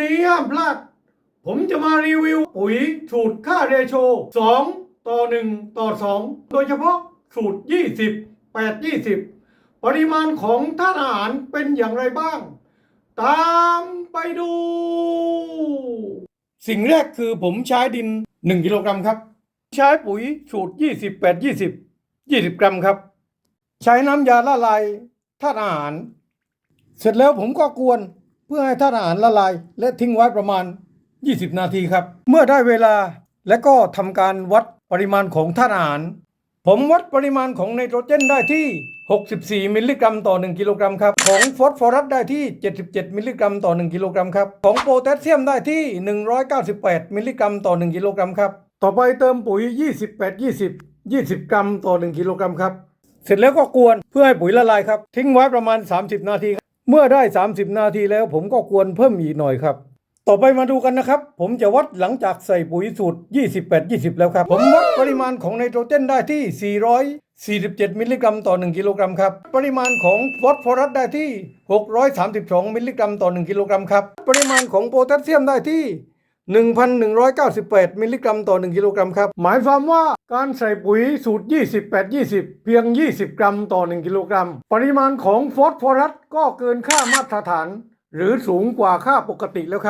นี้ห้ามพลาด ผมจะมารีวิวปุ๋ยสูตรค่าเรโช 2 ต่อ 1 ต่อ 2 โดยเฉพาะสูตร 20 8 20 ปริมาณของธาตุอาหารเป็นอย่างไรบ้าง ตามไปดู สิ่งแรกคือผมใช้ดิน 1 กิโลกรัมครับ ใช้ปุ๋ยสูตร 20 8 20 20 กรัมครับ ใช้น้ำยาละลายธาตุอาหาร เสร็จแล้วผมก็กวน พื่อให้ธาตุอาหารละลาย และทิ้งไว้ประมาณ 20 นาทีครับ เมื่อได้เวลาและก็ทำการวัดปริมาณของธาตุอาหาร ผมวัดปริมาณของไนโตรเจนได้ที่ 64 มิลลิกรัมต่อ 1 กิโลกรัมครับ ของฟอสฟอรัสได้ที่ 77 มิลลิกรัมต่อ 1 กิโลกรัมครับ ของโพแทสเซียมได้ที่ 198 มิลลิกรัมต่อ 1 กิโลกรัมครับ ต่อไปเติมปุ๋ย 28 20 20 กรัมต่อ 1 กิโลกรัมครับ เสร็จแล้วก็กวนเพื่อให้ปุ๋ยละลายครับ ทิ้งไว้ประมาณ 30 นาทีครับ เมื่อได้ 30 นาทีแล้วผมก็ควรเพิ่มอีกหน่อยครับ ต่อไปมาดูกันนะครับ ผมจะวัดหลังจากใส่ปุ๋ยสูตร 28 20 แล้วครับ ผมวัดปริมาณของไนโตรเจนได้ที่447 มิลลิกรัมต่อ 1 กิโลกรัมครับ ปริมาณของฟอสฟอรัสได้ที่ 632 มิลลิกรัมต่อ 1 กิโลกรัมครับ ปริมาณของโพแทสเซียมได้ที่ 1,198 มิลลิกรัมต่อ 1 กิโลกรัมครับ หมายความว่าการใส่ปุ๋ยสูตร 28 20 เพียง 20 กรัมต่อ 1 กิโลกรัม ปริมาณของฟอสฟอรัสก็เกินค่ามาตรฐาน หรือสูงกว่าค่าปกติแล้วครับ